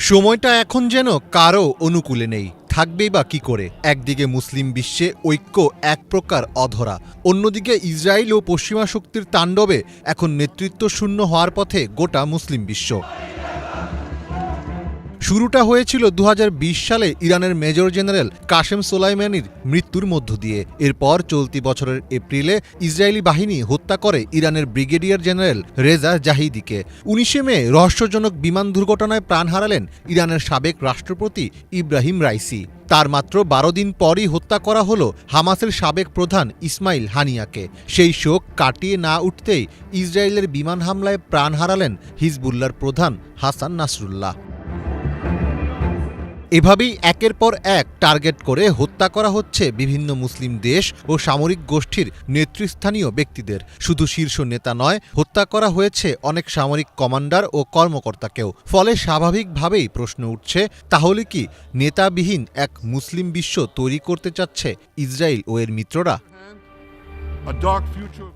সময়টা এখন যেন কারও অনুকূলে নেই। থাকবেই বা কি করে? একদিকে মুসলিম বিশ্বে ঐক্য এক প্রকার অধরা, অন্যদিকে ইসরায়েল ও পশ্চিমা শক্তির তাণ্ডবে এখন নেতৃত্ব শূন্য হওয়ার পথে গোটা মুসলিম বিশ্ব। শুরুটা হয়েছিল দু হাজার বিশ সালে ইরানের মেজর জেনারেল কাশেম সোলাইমানির মৃত্যুর মধ্য দিয়ে। এরপর চলতি বছরের এপ্রিলে ইসরায়েলি বাহিনী হত্যা করে ইরানের ব্রিগেডিয়ার জেনারেল রেজা জাহিদিকে। উনিশে মে রহস্যজনক বিমান দুর্ঘটনায় প্রাণ হারালেন ইরানের সাবেক রাষ্ট্রপতি ইব্রাহিম রাইসি। তার মাত্র বারো দিন পরই হত্যা করা হলো হামাসের সাবেক প্রধান ইসমাইল হানিয়াকে। সেই শোক কাটিয়ে না উঠতেই ইসরায়েলের বিমান হামলায় প্রাণ হারালেন হিজবুল্লার প্রধান হাসান নাসরুল্লাহ। এভাবেই একের পর এক টার্গেট করে হত্যা করা হচ্ছে বিভিন্ন মুসলিম দেশ ও সামরিক গোষ্ঠীর নেতৃস্থানীয় ব্যক্তিদের শুধু শীর্ষ নেতা নয়, হত্যা করা হয়েছে অনেক সামরিক কমান্ডার ও কর্মকর্তাকেও ফলে স্বাভাবিকভাবেই প্রশ্ন উঠছে, তাহলে কি নেতাবিহীন এক মুসলিম বিশ্ব তৈরি করতে চাচ্ছে ইসরায়েল ও এর মিত্ররা.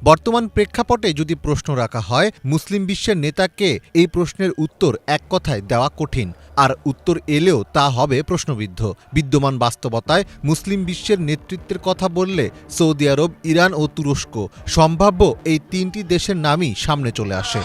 বর্তমান প্রেক্ষাপটে যদি প্রশ্ন রাখা হয়, মুসলিম বিশ্বের নেতাকে এই প্রশ্নের উত্তর এক কথায় দেওয়া কঠিন। আর উত্তর এলেও তা হবে প্রশ্নবিদ্ধ। বিদ্যমান বাস্তবতায় মুসলিম বিশ্বের নেতৃত্বের কথা বললে সৌদি আরব, ইরান ও তুরস্ক সম্ভাব্য এই তিনটি দেশের নামই সামনে চলে আসে।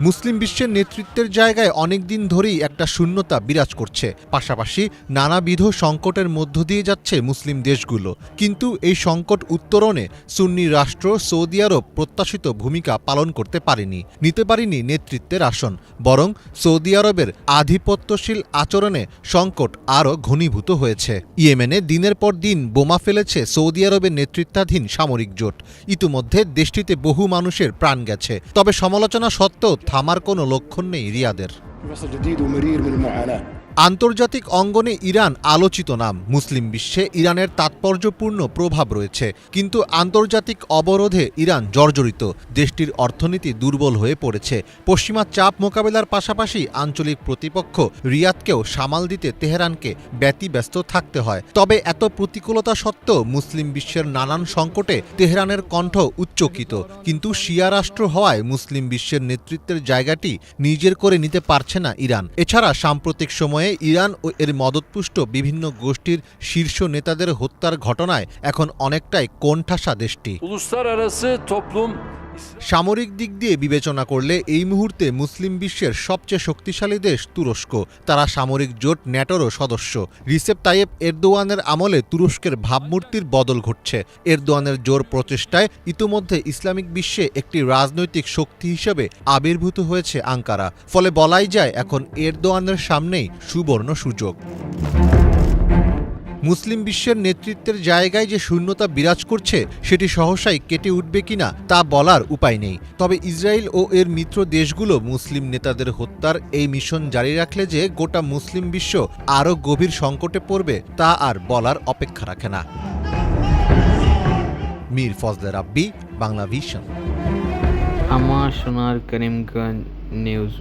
মুসলিম বিশ্বের নেতৃত্বের জায়গায় অনেক দিন ধরেই একটা শূন্যতা বিরাজ করছে। পাশাপাশি নানাবিধ সংকটের মধ্য দিয়ে যাচ্ছে মুসলিম দেশগুলো। কিন্তু এই সংকট উত্তরণে সুন্নি রাষ্ট্র সৌদি আরব প্রত্যাশিত ভূমিকা পালন করতে পারেনি, নিতে পারেনি নেতৃত্বের আসন। বরং সৌদি আরবের আধিপত্যশীল আচরণে সংকট আরও ঘনীভূত হয়েছে। ইয়েমেনে দিনের পর দিন বোমা ফেলেছে সৌদি আরবের নেতৃত্বাধীন সামরিক জোট। ইতিমধ্যে দেশটিতে বহু মানুষের প্রাণ গেছে। তবে সমালোচনা সত্ত্বেও থামার কোনো লক্ষণ নেই রিয়াদের। আন্তর্জাতিক অঙ্গনে ইরান আলোচিত নাম। মুসলিম বিশ্বে ইরানের তাৎপর্যপূর্ণ প্রভাব রয়েছে, কিন্তু আন্তর্জাতিক অবরোধে ইরান জর্জরিত। দেশটির অর্থনীতি দুর্বল হয়ে পড়েছে। পশ্চিমা চাপ মোকাবেলার পাশাপাশি আঞ্চলিক প্রতিপক্ষ রিয়াদকেও সামাল দিতে তেহরানকে ব্যতিব্যস্ত থাকতে হয়। তবে এত প্রতিকূলতা সত্ত্বেও মুসলিম বিশ্বের নানান সংকটে তেহরানের কণ্ঠ উচ্চকিত। কিন্তু শিয়া রাষ্ট্র হওয়ায় মুসলিম বিশ্বের নেতৃত্বের জায়গাটি নিজের করে নিতে পারছে না ইরান। এছাড়া সাম্প্রতিক সময়ে ইরান ও এর মদতপুষ্ট বিভিন্ন গোষ্ঠীর শীর্ষ নেতাদের হত্যার ঘটনায় এখন অনেকটাই কোণঠাসা দেশটি। সামরিক দিক দিয়ে বিবেচনা করলে এই মুহূর্তে মুসলিম বিশ্বের সবচেয়ে শক্তিশালী দেশ তুরস্ক। তারা সামরিক জোট ন্যাটোরও সদস্য। রিসেপ তাইয়েব এরদোয়ানের আমলে তুরস্কের ভাবমূর্তির বদল ঘটছে। এরদোয়ানের জোর প্রচেষ্টায় ইতোমধ্যে ইসলামিক বিশ্বে একটি রাজনৈতিক শক্তি হিসেবে আবির্ভূত হয়েছে আঙ্কারা। ফলে বলাই যায়, এখন এরদোয়ানের সামনেই সুবর্ণ সুযোগ। মুসলিম বিশ্বের নেতৃত্বের জায়গায় যে শূন্যতা বিরাজ করছে, সেটি সহসাই কেটে উঠবে কিনা তা বলার উপায় নেই। তবে ইসরায়েল ও এর মিত্র দেশগুলো মুসলিম নেতাদের হত্যার এই মিশন জারি রাখলে যে গোটা মুসলিম বিশ্ব আরও গভীর সংকটে পড়বে, তা আর বলার অপেক্ষা রাখে না। মীর ফজলে রাব্বি বাংলা ভিশন আমার সোনার করিমগঞ্জ নিউজ।